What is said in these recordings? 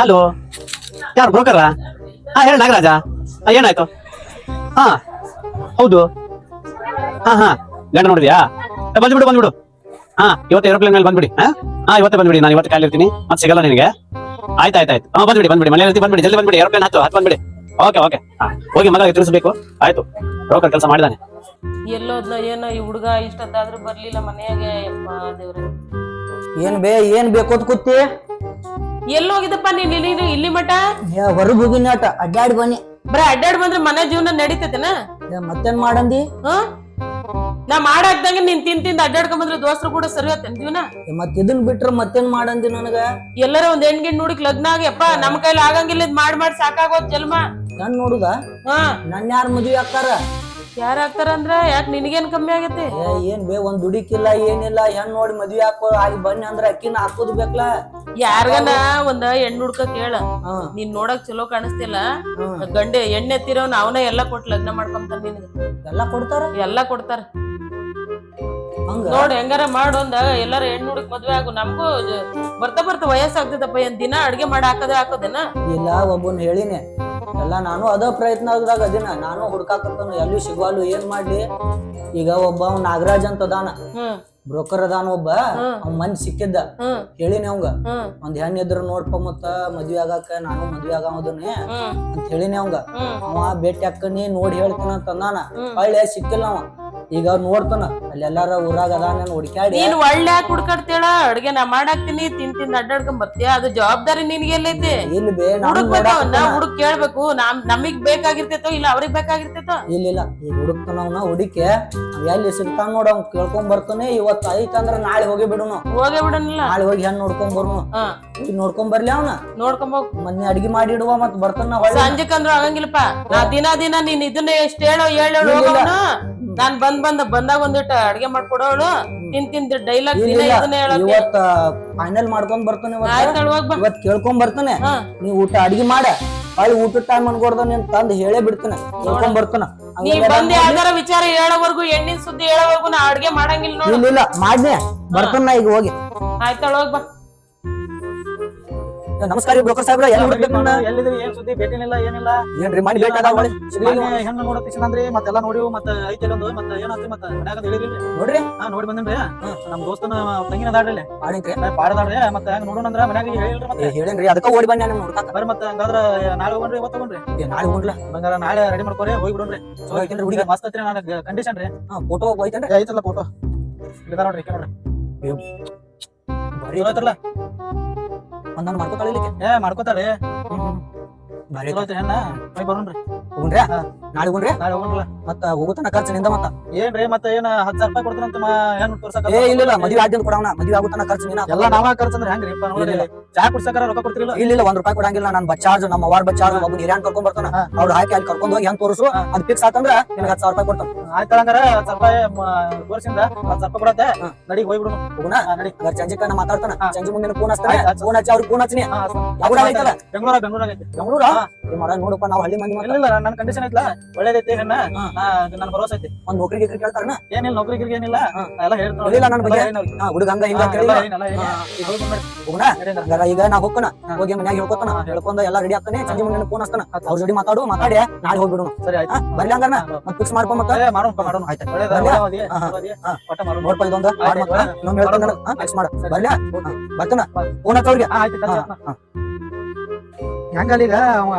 Hello ಯಾರು ಬ್ರೋಕರಾ ಹಾ ಹೇಳಿ ನಾಗರಾಜ. ಹಾ ಏನಾಯ್ತು? ಹಾ ಹೌದು. ಹಾ ಹಾ. ಗಂಡ ನೋಡಿದ್ಯಾ? ಬಂದ್ಬಿಡು ಬಂದ್ಬಿಡು. ಹಾ ಇವತ್ತು ಏರೋಪ್ಲೇನ್ ಮೇಲೆ ಬಂದ್ಬಿಡಿ. ಹಾ? ಹಾ ಇವತ್ತೇ ಬಂದ್ಬಿಡಿ. ನಾನು ಇವತ್ತು ಕಾಲಿ ಇರ್ತೀನಿ. ಮತ್ತೆ ಸಿಗಲ್ಲ ನಿನಗೆ. ಆಯ್ತು ಆಯ್ತು ಆಯ್ತು ಹಾ ಬಂದ್ಬಿಡಿ ಬಂದ್ಬಿಡಿ. ಮನೆಯಲ್ಲಿ ಬಂದ್ಬಿಡಿ. ಜಲ್ದಿ ಬಂದ್ಬಿಡಿ. ಏರೋಪ್ಲೇನ್ ಹತ್ತು ಹತ್ತು ಬಂದ್ಬಿಡಿ. Okay okay. ಹಾ ಹೋಗಿ ಮಗ ತಿಳಿಸ್ಬೇಕು. ಆಯ್ತು. ಬ್ರೋಕರ್ ಕೆಲಸ ಮಾಡಿದಾನೆ. ಎಲ್ಲೋದ್ಲ ಏನೋ ಈ ಹುಡುಗ ಇಷ್ಟೊತ್ತಾದ್ರೂ ಬರ್ಲಿಲ್ಲ ಮನೆಯಾಗೆ? ಯಪ್ಪ ದೇವ್ರೆ. ಏನ್ ಬೇ ಏನ್ ಬೇಕೋತ್ ಕೂತಿ? ಎಲ್ಲೋಗಿದ್ದಪ್ಪ ನೀನ್ ಇಲ್ಲಿ ಇಲ್ಲಿ ಮಠ? ಹೊರಗ್ ಹೋಗಿನ ಆಟ ಅಡ್ಡಾಡಿ ಬನ್ನಿ. ಬರ ಅಡ್ಡಾಡ್ ಬಂದ್ರೆ ಮನೆ ಜೀವನ ನಡೀತೈತೆನ? ಏ, ಮತ್ತೇನ್ ಮಾಡಂದಿ? ಹ್ಮ್ ನಾ ಮಾಡಾಕ್ದಂಗೆ ನೀನ್ ತಿಂದ್ ತಿಂದ್ ಅಡ್ಡಾಡ್ಕೊಂಡ್ ಬಂದ್ರೆ ದೋಸ್ತರು ಕೂಡ ಸರಿ ಹೋಗ್ತೇನೆ ಜೀವನ? ಏ, ಮತ್ ಇದನ್ ಬಿಟ್ರ ಮತ್ತೇನ್ ಮಾಡಂದಿ ನನಗ? ಎಲ್ಲರ ಒಂದ್ ಹೆಣ್ ಗಿಣ್ ನೋಡಿಕ್ ಲಗ್ನ ಆಗಿ ಯಪ್ಪ ನಮ್ ಕೈಲಿ ಆಗಂಗಿಲ್ಲ ಇದ್ ಮಾಡ್ ಮಾಡಿ ಸಾಕಾಗೋದ್ ಜನ್ಮ. ನನ್ ನೋಡುದ? ಹಾ. ನನ್ ಯಾರ್ ಮದ್ವಿ ಆಗ್ತಾರ ಯಾರ ಆಗ್ತಾರ ಅಂದ್ರ ಯಾಕೆ ನಿನಗೇನ್ ಕಮ್ಮಿ ಆಗೈತಿ? ಏ, ಏನ್ ಬೇ ಒಂದ್ ದುಡಿಕಿಲ್ಲ ಏನಿಲ್ಲ ಹೆಣ್ ನೋಡಿ ಮದ್ವಿ ಹಾಕೋ ಆಗಿ ಬನ್ನಿ ಅಂದ್ರ ಅಕ್ಕಿನ ಹಾಕೋದ್ ಬೇಕಲ್ಲ ಯಾರ್ಗನ ಒಂದ ಹೆಣ್ಣು ಹುಡ್ಕ ಕೇಳ. ಹಾ. ನೀನ್ ನೋಡಕ್ ಚಲೋ ಕಾಣಿಸ್ತಿಲ್ಲ. ಹ್ಮ್. ಗಂಡೆ ಎಣ್ಣೆ ಎತ್ತಿರೋನ್ ಅವನ ಎಲ್ಲಾ ಕೊಟ್ಟು ಲಗ್ನ ಮಾಡ್ಕೊಂತಾರ ನಿನಗ. ಎಲ್ಲಾ ಕೊಡ್ತಾರ? ಎಲ್ಲಾ ಕೊಡ್ತಾರ. ಹಂಗ? ನೋಡ್ ಹೆಂಗಾರ ಮಾಡು ಒಂದ ಎಲ್ಲಾರ ಹೆಣ್ ಹುಡುಕ್ ಮದ್ವೆ ಆಗು. ನಮಗೂ ಬರ್ತಾ ಬರ್ತಾ ವಯಸ್ಸಾಗ್ತದಪ್ಪ ಏನ್ ದಿನ ಅಡ್ಗೆ ಮಾಡಿ ಹಾಕದೇ ಹಾಕೋದೇನ? ಇಲ್ಲ ಒಬ್ಬನ್ ಹೇಳಿನಿ. ಎಲ್ಲ ನಾನು ಅದ ಪ್ರಯತ್ನದಾಗ ಅದಿನ. ನಾನು ಹುಡ್ಕಾಕತ್ತಾನ ಎಲ್ಲೂ ಸಿಗ್ವಾಲು ಏನ್ ಮಾಡ್ಲಿ? ಈಗ ಒಬ್ಬ ನಾಗರಾಜ್ ಅಂತ ಅದಾನ. ಬ್ರೋಕರ್ ಅದಾನ ಒಬ್ಬ. ಅವ್ ಮನ್ ಸಿಕ್ಕಿದ್ದ. ಹೇಳಿನಿ ಅವಂಗ. ಒಂದ್ ಹೆಣ್ ಇದ್ರ ನೋಡ್ಪ ಮತ್ತ ಮದ್ವಿ ಆಗಾಕ ನಾನು ಮದ್ವಿ ಆಗೋದನ್ನೇ ಹ್ಮ್. ಅಂತ ಹೇಳಿನಿ ಅವಂಗ. ಅವ ಭೇಟಿ ಹಾಕನಿ ನೋಡಿ ಹೇಳ್ತಾನ ಅಂತ ಅಂದಾನ. ಹಳ್ಳಿ ಒಳ್ಳೆ ಸಿಕ್ಕಿಲ್ಲ ಅವ. ಈಗ ಅವ್ರು ನೋಡ್ತಾನ ಅಲ್ಲಿ ಎಲ್ಲಾರ ಊರಾಗ ಅದಾನ ಹುಡ್ಕ್ಯಾಡಿ. ನೀನ್ ಒಳ್ಳೆ ಯಾಕೆ ಹುಡ್ಕಾಡ್ತೇಳ ಅಡ್ಗೆ ನಾ ಮಾಡಾಕ್ತೀನಿ ತಿನ್ ತಿನ್ ಅಡ್ಡಾಡ್ಕೊಂಡ್ ಬರ್ತೀಯ ಅದು ಜವಾಬ್ದಾರಿ ನಿನ್ಗೆ ಎಲ್ಲೈತಿ? ಇಲ್ಲ ಬೇ ನಾನು ಹುಡುಕ್ಬೇಕು ನಾ ಹುಡುಕ್ ಕೇಳ್ಬೇಕು ನಮ್ ನಮಗ್ ಬೇಕಾಗಿರ್ತೇತೋ ಇಲ್ಲ ಅವ್ರಿಗ್ ಬೇಕಾಗಿರ್ತೇತೋ? ಇಲ್ಲ ಇಲ್ಲ ಈಗ ಹುಡುಕ್ತಾನ ಅವ್ನ ಹುಡುಕೆ ಎಲ್ಲಿ ಸಿಗ್ತಾನ ನೋಡ ಅವ್ನ್ ಕೇಳ್ಕೊಂಡ್ ಬರ್ತಾನೆ ಇವತ್ತು ಐತಂದ್ರ ನಾಳೆ ಹೋಗಿ ಬಿಡುನು. ಹೋಗೇ ಬಿಡನಿಲ್ಲ. ನಾಳೆ ಹೋಗಿ ಹೆಂಗ್ ನೋಡ್ಕೊಂಡ್ ಬರೋಣ ಹಾ. ಈಗ ನೋಡ್ಕೊಂಡ್ ಬರ್ಲಿ ಅವ್ನ. ನೋಡ್ಕೊಂಬೋಗ್ ಮೊನ್ನೆ ಅಡ್ಗಿ ಮಾಡಿ ಇಡುವ ಮತ್ ಬರ್ತಾನ ಹೊಳ್ಳಿ ಸಂಜೆಕ್ ಅಂದ್ರ ಆಗಂಗಿಲ್ಲಪ್ಪ. ನಾ ದಿನ ದಿನ ನೀನ್ ಇದನ್ನ ಎಷ್ಟ್ ಹೇಳೋ ಹೇಳು. ಹೋಗೋನು ನಾನ್ ಬಂದ್ ಬಂದ ಬಂದಾಗ ಒಂದಿಟ್ಟು ಅಡ್ಗೆ ಮಾಡ್ಕೊಡೋಳು. ತಿನ್ ತಿಂದ್ ಡೈಲಾಗ್ ದಿನ. ಇದನ್ನ ಇವತ್ತ ಫೈನಲ್ ಮಾಡ್ಕೊಂಡ್ ಬರ್ತಾನೆ ಆಯ್ತು ಹೋಗ್ ಬಾ. ಇವತ್ ಕೇಳ್ಕೊಂಡ್ ಬರ್ತಾನೆ. ನೀ ಊಟ ಅಡ್ಗಿ ಮಾಡ. ಅಲ್ಲಿ ಊಟದ ಟೈಮ್ ಅನ್ಕೊಡ್ದ ನೀನ್ ತಂದ್ ಹೇಳೇ ಬಿಡ್ತಾನೆ. ಕೇಳ್ಕೊಂಡ್ ಬರ್ತಾನ. ನೀ ಬಂದ್ ಯಾವ್ದಾರ ವಿಚಾರ ಹೇಳೋವರ್ಗು ಎಣ್ಣಿನ ಸುದ್ದಿ ಹೇಳೋವರ್ಗು ನಾ ಅಡ್ಗೆ ಮಾಡಂಗಿಲ್ಲ ನೋಡು. ಇಲ್ಲ ಮಾಡ್ನೆ ಬರ್ತಾನ ಈಗ ಹೋಗಿ. ಆಯ್ತಾಳ ಹೋಗ್ ಬಾ. ನಮಸ್ಕಾರ ರೀ ಬ್ರೋಕರ್ ಸಾಹೇಬ್ರ ಎಲ್ಲಿ ಹುಡುಕ್ಬೇಕು? ಎಲ್ಲಿದ್ರಿ ಏನ್ ಸುದ್ದಿ? ಭೇಟಿನಿಲ್ಲ ಏನಿಲ್ಲ? ಏನ್ರಿ ಮಾಡಿ ಭೇಟಿ ಆದಾಗ ಹೊಳ್ಳಿ ಸಿಗ್ಲಿಲ್ಲ. ಹೆಂಗ ನೋಡಕ್ ತಿಳ್ಸಿದಂದ್ರಿ ಮತ್ತೆಲ್ಲ ನೋಡಿವು ಮತ್ತ ಐತಿ ಒಂದು ಮತ್ತ ಏನಾತ್ರಿ ಮತ್ತ ಮನ್ಯಾಗ ಹೇಳಿದ್ರಿ ನೋಡ್ರಿ. ಹಾ ನೋಡಿ ಬಂದೇನ್ರಿ. ನಮ್ ದೋಸ್ತನ ತಂಗಿನ ಅದಾಡ್ರಿ ಮಾಡಿನ್ರಿ ಪಾಡದಾಡ್ರಿ ಮತ್ತ ಹೆಂಗ್ ನೋಡೋಣ ಅಂದ್ರ ಮನ್ಯಾಗ ಹೇಳಿಲ್ರಿ ಮತ್ತೆ. ಹೇಳೇನ್ರಿ. ಅದಕ್ಕ ಓಡಿ ಬನ್ನಿ ನಿಮ್ ನೋಡ್ತಾಕ. ಬರ್ರಿ ಮತ್ತ ಹಂಗಾದ್ರ ನಾಳೆ ಹೋಗ್ರಿ ಇವತ್ತು ಹೋಗ್ರಿ ಏ, ನಾಳೆ ಹೋಗ್ಲ? ಹಂಗಾರ ನಾಳೆ ರೆಡಿ ಮಾಡ್ಕೊರಿ ಹೋಗಿ ಬಿಡೋಣ್ರಿ. ಸೊ ಐತೇನ್ರಿ ಹುಡುಗಿ. ಮಸ್ತ್ ಐತ್ರಿ ನನಗೆ ಕಂಡೀಷನ್ ರೀ. ಫೋಟೋ ಹೋಯ್ತೇನ್ರಿ? ಏ, ಐತಲ್ಲ ಫೋಟೋ ಇದ ನೋಡ್ರಿ ನೋಡ್ರಿ. ಬರೀ ಒಂದೊಂದು ಮಾಡ್ಕೊತಾಳಿಲಿಕ್ಕೆ ಏ ಹೆಣ್ಣ. ಹೋಗಿ ಬರೋಣ್ರಿ. ಹೋಗುಣ್ರಿ. ನಾಳೆ ಹೋಗುಣ್ರಿ? ನಾಳೆ ಹೋಗಲ್ಲ ಮತ್ತ ಹೋಗುತ್ತಾನ ಖರ್ಚು ನಿಂದ ಮತ್ತ. ಏನ್ರಿ ಮತ್ತ ಏನ ಹತ್ತು ಸಾವಿರ ರೂಪಾಯಿ ಕೊಡ್ತಾರಂತ ಹೆಣ್ಣು ತೋರ್ಸಕ ಏ ಇಲ್ಲ ಇಲ್ಲ ಮದ್ವೆ ಆದ್ಯಂತ ಕೊಡವನ ಮದ್ವೆ ಆಗುತ್ತಾನ ಖರ್ಚು ನೀನ. ಎಲ್ಲ ನಾವ ಖರ್ಚಂದ್ರೆ ಹೆಂಗ್ರಿ? ನೋಡ್ರಿ ಇಲ್ಲ. ಚಾ ಕುಡ್ಸಕಾರ ರೊಕ್ಕ ಕೊಡ್ತಿರಲ್ಲ ಇಲ್ಲ ಇಲ್ಲ ಒಂದ್ ರೂಪಾಯಿ ಕೊಡಂಗಿಲ್ಲ. ನಾನು ಬಚ್ಚಾರ್ಜ್ ನಮ್ಮ ವಾರ್ಡ್ ಬಚ್ಚಾರ್ಜ್ ಒಬ್ಬ ನೀರ್ಯಾನ್ ಕರ್ಕೊಂಡ್ ಬರ್ತಾನ. ಅವ್ರು ಹಾಕಿ ಅಲ್ಲಿ ಕರ್ಕೊಂಡು ಹೋಗಿ ಹೆಂಗ್ ತೋರಿಸು? ಅದ್ ಫಿಕ್ಸ್ ಆತಂದ್ರ ನಿನಗೆ ಹತ್ತು ಸಾವಿರ ರೂಪಾಯಿ ಕೊಡ್ತಾನ. ಆಯ್ತು ಹಂಗಾರ ಹತ್ತು ರೂಪಾಯಿ ತೋರ್ಸಿಂದ ಹತ್ತು ರೂಪಾಯಿ ಕೊಡತ್ತೆ. ನಡಿ ಹೋಗ್ಬಿಡು ಹೋಗುಣ ನಡಿ. ಹಂಗಾರೆ ಸಂಜೆ ಮಾತಾಡ್ತಾನ. ಚಂಜಿ ಮುಂದಿನ ಫೋನ್ ಹಚ್ತಾನೆ. ಫೋನ್ ಹಚ್ಚಿ ಅವ್ರಿಗೆ ಫೋನ್ ಹಚ್ಚಿನಿ ಬೆಂಗಳೂರ ಐತಲ್ಲ? ಬೆಂಗಳೂರ ಬೆಂಗಳೂರಾಗ ಐತಿ. ಬೆಂಗಳೂರ? ಮಾಡ ನೋಡಪ್ಪ ನಾವು ಹಳ್ಳಿ ಮಂದಿ ಇಲ್ಲ ನನ್ ನನ್ನ ಕಂಡೀಷನ್ ಐತ್ಲ? ಒಳ್ಳೇದೈತಿ ಹಾ. ನನ್ನ ಭರೋಸೆ ಐತಿ. ಒಂದ್ ನೌಕರಿ ಗಿಕ್ರಿ ಕೇಳ್ತಾರನ? ಏನಿಲ್ಲ ನೌಕರಿ ಗಿರ್ಗಿ ಏನಿಲ್ಲ. ನಾ ಎಲ್ಲ ಹೇಳ್ತಾರ ಹೇಳಿಲ್ಲ ನನ್ನ ಬಗ್ಗೆ? ಹುಡುಗ ಹಂಗ ಹಿಂಗ ಹೋಗಿ. ಹೋಗುಣ ಈಗ ನಾ ಹೋಗ್ತಾನ. ಹೋಗಿ ಮನ್ಯಾಗ ಹೇಳ್ಕೊತಾನ. ಹೇಳ್ಕೊಂಡ ಎಲ್ಲ ರೆಡಿ ಆಗ್ತಾನೆ ಸಂಜೆ ಮುಂದೆ ಫೋನ್ ಹಸ್ತಾನ. ಅವ್ರ ಜೋಡಿ ಮಾತಾಡು ಮಾತಾಡಿ ನಾಳೆ ಹೋಗ್ಬಿಡೋಣ. ಸರಿ ಆಯ್ತು. ಬರ್ಲಿ ಹಂಗಾರ ಮತ್ ಫಿಕ್ಸ್ ಮಾಡ್ಕೊ ಏ, ಮಾಡೋಣ. ಮಾಡೋಣ. ಆಯ್ತು ನೋಡ್ಪ ಇದೊಂದು. ಇನ್ನೊಮ್ಮೆ ಹೇಳ್ತೀನಿ ಫಿಕ್ಸ್ ಮಾಡ. ಬರ್ಲ್ಯಾ ಬರ್ತಾನ. ಫೋನ್ ಹಚ್ಚ ಅವ್ರಿಗೆ ಹಾ, ಆಯ್ತು ಹಾ, ಕಳ್ಸಿ ಆಯ್ತು. ಹಾ. ಹೆಂಗಲ್ಲ ಈಗ ಅವ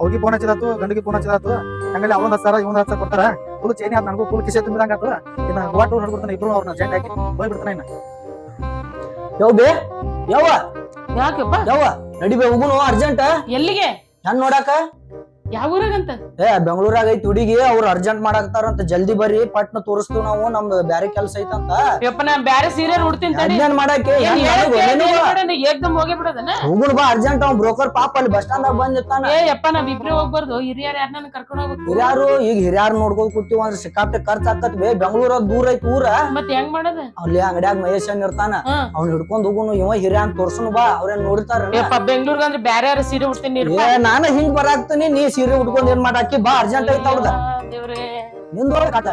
ಅವ್ರಿಗೆ ಫೋನ್ ಹಚ್ಚಿದಾತು ಗಂಡಿಗೆ ಫೋನ್ ಹಚ್ಚಿದಾತು. ಹಂಗಲ್ಲಿ ಅವ್ರ ಹಚ್ಚಾರ ಇವ್ನ ಹಚ್ಚಾರ ಕೊಡ್ತಾರ. ಫುಲ್ ಚೇನಿ ಆದ ನನಗೂ ಫುಲ್ ಕಿಸೆ ತುಂಬಿದಂಗ ಆತು. ಇನ್ನ ಗೋವಾ ಟೂರ್ ಹೊಡ್ಬಿಡ್ತಾನೆ ಇಬ್ರು ಅವ್ರನ್ನ ಜೆಂಟ್ ಹಾಕಿ. ಹೋಗ್ಬಿಡ್ತಾನೆ ಇನ್ನ. ಯಾವ ಬೇ ಯಾವ ಯಾಕಪ್ಪ ನಡಿಬೇಕು ನಡಿಬೇ ಹೋಗುನು ಅರ್ಜೆಂಟ್? ಎಲ್ಲಿಗೆ? ನಾನು ನೋಡಾಕ? ಯಾವ ಊರಾಗಂತ? ಏ ಬೆಂಗಳೂರಾಗ ಐತಿ ಹುಡುಗಿ ಅವ್ರು ಅರ್ಜೆಂಟ್ ಮಾಡಾಕ್ತಾರಂತ ಜಲ್ದಿ ಬರ್ರಿ ಪಟ್ನ ತೋರಿಸ್ತೀವಿ ನಾವು ನಮ್ ಬ್ಯಾರೆ ಕೆಲ್ಸ ಐತಂತ. ಯಪ್ಪ ನಾ ಬ್ಯಾರೆ ಸೀರೆ ಉಡ್ತೀನಿ ತಡಿ. ಅರ್ಜೆಂಟ್ ಮಾಡಾಕೆ? ಏನ್ ಹೆಂಗ್ ಹೇಳಕ್ ನನಗೂ ಹೇಳ್ದೆ ಏನ್ ಮಾಡೋಣ? ಏಕ್ದಮ್ ಹೋಗೇ ಬಿಡೋದನ? ಬಾ ಅರ್ಜೆಂಟ್ ಅವ್ನ್ ಬ್ರೋಕರ್ ಪಾಪ ಅಲ್ಲಿ ಬಸ್ ಸ್ಟಾಂಡ್ ಆಗ ಬಂದಿರ್ತಾನ ಏ ಯಪ್ಪ ನಾವ್ ಇಬ್ರೇ ಹೋಗ್ಬಾರ್ದು. ಹಿರಿಯರ್ ಯಾರನ್ನ ಕರ್ಕೊಂಡು ಹೋಗ್ಬೇಕು? ಹಿರಿಯಾರು ಈಗ ಹಿರಿಯಾರು ನೋಡ್ಕೊಂಡ್ ಕೂತೀವಿ ಅಂದ್ರೆ ಸಿಕ್ಕಾಪಟ್ಟೆ ಖರ್ಚ್ ಆಕತ್ ಬೇ. ಬೆಂಗಳೂರ ದೂರ ಐತಿ ಊರ. ಮತ್ ಹೆಂಗ್ ಮಾಡೋದ? ಅಲ್ಲಿ ಅಂಗಡ್ಯಾಗ ಮಹೇಶ್ ಅನ್ ಇರ್ತಾನ? ಹಾ. ಅವ್ನ ಹಿಡ್ಕೊಂಡ್ ಹೋಗುನು ಇವ ಹಿರಿಯ ಅಂತ ತೋರ್ಸುನು ಬಾ ಅವ್ರೇನ್ ನೋಡ್ತಾರ ಯಪ್ಪ ಬೆಂಗ್ಳೂರ್ಗ ಅಂದ್ರೆ ಬ್ಯಾರೆ ಯಾರ ಸೀರೆ ಉಡ್ತೀನಿ ಏ ನಾನ ಹಿಂಗ್ ಬರಾಕ್ತೀನಿ ನೀ ಸೀರೆ ಉಟ್ಕೊಂಡ್ ಏನ್ ಮಾಡಾಕಿ ಬಾ ಅರ್ಜೆಂಟ್ ಐತ ಅವ್ರದ ದೇವ್ರೇ. ನಿಂದೊಳಗ ಕಾಟ.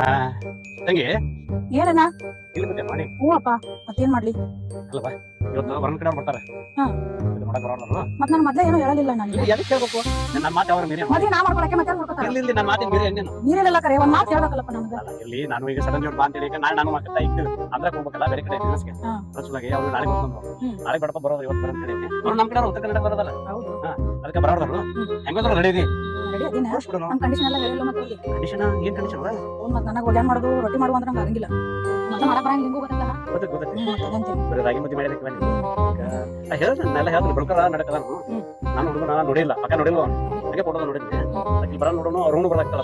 ಹಾ ತಂಗಿ. ಏನಣ್ಣ? ಇಲ್ಲಿ ಬಿಟ್ಟೆ ಮಾಡಿ. ಹ್ಞೂ ಅಪ್ಪ ಮತ್ತೇನ್ ಮಾಡ್ಲಿ? ಅಲ್ಲವಾ ಇವತ್ತು ಹೊರನ ಕಡೆ ಅವ್ರು ಬರ್ತಾರೆ. ಹಾ. ಇದು ಮಾಡಕ್ ಬರೋಲ್ಲ ಮತ್ ನನ್ ಮೊದ್ಲೇ ಏನೋ ಹೇಳಲಿಲ್ಲ ನನಗೆ ಎದಕ್ಕೆ ಹೇಳ್ಬೇಕು? ನನ್ನ ಮಾತು ಅವ್ರ ಮೇಲೆ ಮದ್ವೆ ನಾ ಮಾಡ್ಕೊಳಕ್ಕೆ ಮತ್ತೆ ಮಾಡ್ಕೊತಾರ? ಇಲ್ಲಿ ಇಲ್ಲಿ ನನ್ನ ಮಾತಿನ ಮೀರಿ ಏನೇನು ನೀರೆಲ್ಲ ಕರೆ ಒಂದ್ ಮಾತು ಹೇಳ್ಬೇಕಲ್ಲಪ್ಪ ನಮ್ಗ. ಅಲ್ಲ ಇಲ್ಲಿ ನಾನು ಈಗ ಸಡನ್ ಬಾ ಅಂತೇಳಿ ಈಗ ನಾಳೆ ನಾನು ಮಕ್ಕಳ ಇದ್ದು ಅಂದ್ರೆ ಹೋಗ್ಬೇಕಲ್ಲ ಬೇರೆ ಕಡೆ ಬಿಸ್ನೆಸ್ಗೆ ಹಾ. ರಚುಲಾಗಿ ಅವ್ರು ನಾಳೆ ಬಂದ್ರು. ಹ್ಮ್. ನಾಳೆ ಬಡಪ ಬರೋದು ಇವತ್ತು ಬರೋ ಕಡೆ ಅವ್ರು ನಮ್ಮ ಕಡೆ ಉತ್ತರ ಕನ್ನಡ ಬರೋದಲ್ಲ. ಹೌದು. ಅದಕ್ಕೆ ಹೆಂಗೋದ್ರು ರೆಡಿ ರೆಡಿ ಅದಿನ ನಮ್ ಕಂಡೀಷನ್ ಎಲ್ಲ ಹೇಳಿಲ್ಲ ಮತ್ತೆ ಅವ್ರಿಗೆ. ಕಂಡೀಷನ್ ಏನ್ ಕಂಡೀಷನ್ ಅವ್ನ್ ಮತ್ ನನಗ್ ಒಗ್ಯಾನ್ ಮಾಡೋದು ರೊಟ್ಟಿ ಮಾಡುವ ಅಂದ್ರೆ ನಂಗೆ ಆಗಂಗಿಲ್ಲ. ಮತ್ತೆ ಮಾಡಕ್ ಬರಂಗಿಲ್ಲ ನಿಂಗೂ ಗೊತ್ತಲ್ಲ? ಗೊತ್ತೈತೆ ಗೊತ್ತೈತೆ. ಹ್ಮ್ ಮತ್ತೆ ಅದಂತೀನಿ ಬರೀ ರಾಗಿ ಮುದ್ದೆ ಮಾಡಿದಕ್ಕೆ ಬನ್ನಿ. ಎಲ್ಲ ಹೇಳ್ತೀನಿ. ನಾನು ಹುಡುಗನ ನೋಡಿಲ್ಲ ಹಾಗೆ ನೋಡಿದ್ದೆ ಅಲ್ಲಿ ಬರ ನೋಡೋಣ ಅವ್ರು ಹುಡುಗ ಬರಾಕ್ತಾರ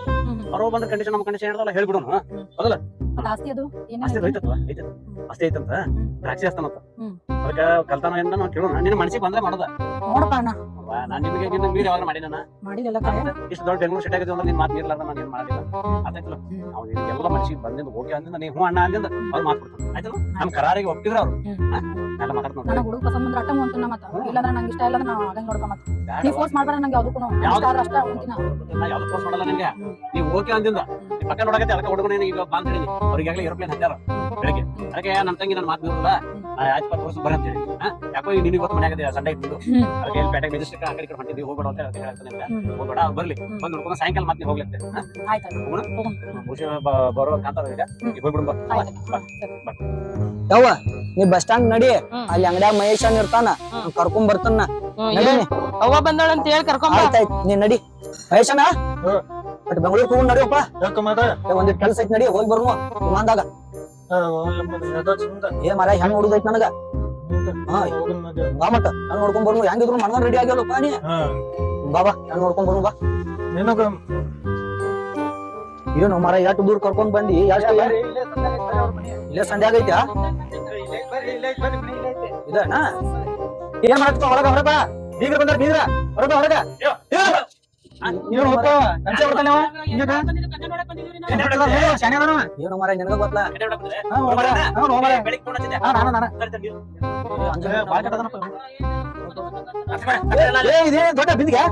ಅವ್ರು ಬಂದ್ರೆ ಕಂಡೀಷನ್ ನಮ್ಮ ಕಂಡೀಷನ್ ಹೇಳ್ದಲ್ಲ ಹೇಳ್ಬಿಡೋಣ ಮತ್ತೆ ಆಸ್ತಿ ಅದು? ಏನೇನ್ ಅಷ್ಟೇ ಐತಿ? ಐತತ್ವ? ಐತೆ ಅಷ್ಟೇ ಐತಂತ? ದ್ರಾಕ್ಷಿ ಹಸ್ತಾನಂತ ಹ್ಮ್. ಅದಕ್ಕೆ ಕಲ್ತಾನ ಏನ ಕೇಳೋಣ. ನಿನ್ನ ಮನಸ್ಸಿಗೆ ಬಂದ್ರೆ ಮಾಡೋದ. ನೋಡಪ್ಪ ಅಣ್ಣ. ನಾನು ನಿಮಗೆ ನಿನ್ನ ಮೀರಿ ಯಾವಾಗ ಮಾಡಿನ ಮಾಡಿಲ್ಲ ಕರೆ ಇಷ್ಟು ದೊಡ್ಡ ಬೆಂಗಳೂರು ಸಿಟಿ ಆಗಿದೆ ಅಂದ್ರೆ ನಿನ್ನ ಮಾತು ಮೀರ್ಲಾರ್ದ ನಾನು ಏನು ಮಾಡಿಲ್ಲ ಆಯ್ತಲ್ಲ? ಅವ್ನು ಎಲ್ಲ ಮನಸ್ಸಿಗೆ ಬಂದಿಂದ ಹೋಗಿ ಅಂದಿಂದ ನೀವು ಹ್ಞೂ ಅಣ್ಣ ಅಂದಿಂದ ಅವ್ರು ಮಾತು ಕೊಡ್ತಾರೆ ಆಯ್ತಲ್ಲ? ನಮ್ಮ ಕರಾರಿಗೆ ಒಪ್ಪಿದ್ರೆ ಅವ್ರು. ಎಲ್ಲ ಮಾತಾಡ್ತಾರೆ ನಾನು ಹುಡುಗ ಪಸಂದ್ ಅಟ್ಟಮ ಅಟ್ಟ ಅಂತೀನಿ ಮತ್ತ? ಇಲ್ಲಾಂದ್ರೆ ನಂಗೆ ಇಷ್ಟ ಇಲ್ಲ ಅಂದ್ರೆ ನಾವು ಆಗಂಗ್ ನೋಡ್ಕೊ ಮತ್ತ. ನೀ ಫೋರ್ಸ್ ಮಾಡ್ಬೇಡ ನಂಗೆ ಯಾವ್ದಕ್ಕೂ ಯಾವ ಅಷ್ಟ ಅಂತಿನ. ನಾ ಯಾವ್ದು ಫೋರ್ಸ್ ಮಾಡಲ್ಲ ನಿಂಗೆ ನೀ ಓಕೆ ಅಂದಿಂದ. ನೀ ಪಕ್ಕ ನೋಡಕತ್ತೆ ಅದಕ್ಕೆ ಹುಡುಗನ ಈಗ ಬಂದ್ ಹೇಳಿ ಅವ್ರಿಗಾಗಲೇ ಏರೋಪ್ಲೇನ್ ಹಚ್ಚಾರ ಬೆಳಗ್ಗೆ. ಅದಕ್ಕೆ ನನ್ನ ತಂಗಿ ನನ್ನ ಮಾತು ಬೀರಲ್ಲ ಆಯ್ತು ಪತ್ತು ವರ್ಷ ಬರ ಅಂತ ಹೇಳಿ ಯಾಕೋ ಈಗ ನಿನಗೆ ಗೊತ್ತು ಮನ್ಯಾಗ ಸಂಡೆ ಇಟ್ಬಿಟ್ಟು. ಅದಕ್ಕೆ ಇಲ್ಲಿ ಪೇಟೆಗೆ ಆ ಕಡೆ ಕಡೆ ಹೊಂಟಿದ್ವಿ. ಹೋಗ್ಬೇಡ ಅಂತ ಹೇಳ್ತೀನಿ. ಹೋಗ್ಬೇಡ ಅವ್ರು ಬರ್ಲಿ. ಬಂದು ನೋಡ್ಕೊಂಡು ಸಾಯಂಕಾಲ ಮತ್ತೆ ಹೋಗ್ಲತ್ತೆ. ಬರೋ ಕಾಂತಾರ ಈಗ. ಈಗ ಹೋಗ್ಬಿಡು ಬಾ. ಬಾ. ಬಾ. ಯವ್ವ ನೀ ಬಸ್ ಸ್ಟಾಂಡ್ ನಡಿ. ಅಲ್ಲಿ ಅಂಗಡ್ಯಾಗ ಮಹೇಶ್ ಇರ್ತಾನ. ಕರ್ಕೊಂಡ್ ಬರ್ತಾನ. ಅವ್ವ ಬಂದಾಳ ಅಂತ ಹೇಳಿ ಕರ್ಕೊಂಡ್ ನೀ ನಡಿ. ಮಹೇಶ್ ಅಣ್ಣ. ಬಟ್ ಬೆಂಗಳೂರು ಹೋಗಿ ನಡಿಯಪ್ಪ ಒಂದ್ ಕೆಲ್ಸ ಐತಿ ನಡಿ ಹೋಗಿ ಬರ್ನು ವಿಮಾನದಾಗ. ಏ ಮರ ಹೆಂಗ್ ನೋಡುದೈತಿ ನನಗ? ಬಾ ಮತ್ತ ಹೆಂಗ್ ನೋಡ್ಕೊಂಡ್ ಬರ್ನು ಹೆಂಗಿದ್ರು ಮನ ರೆಡಿ ಆಗ್ಯಲ್ಲಪ್ಪ ನೀ? ಬಾ ಬಾ ಹೆಂಗ್ ನೋಡ್ಕೊಂಡ್ ಬರ್ನು ಬಾ. ಏನು ಮರ ಎಷ್ಟು ದೂರ ಕರ್ಕೊಂಡ್ ಬಂದಿ? ಎಷ್ಟು ಇಲ್ಲೇ ಸಂಡೆ ಆಗೈತಿ ಇದಣ್ಣ ಏನ್ ಮಾಡ್ತೀವ ಹೊರಗ ಹೊರಗ? ಬೀಗ್ರ ಬಂದ್ರ ಬೀಗ್ರ. ಹೊರಗ ಹೊರಗ. ದೊಡ್ಡ ಬಿಂದಿಗೆ.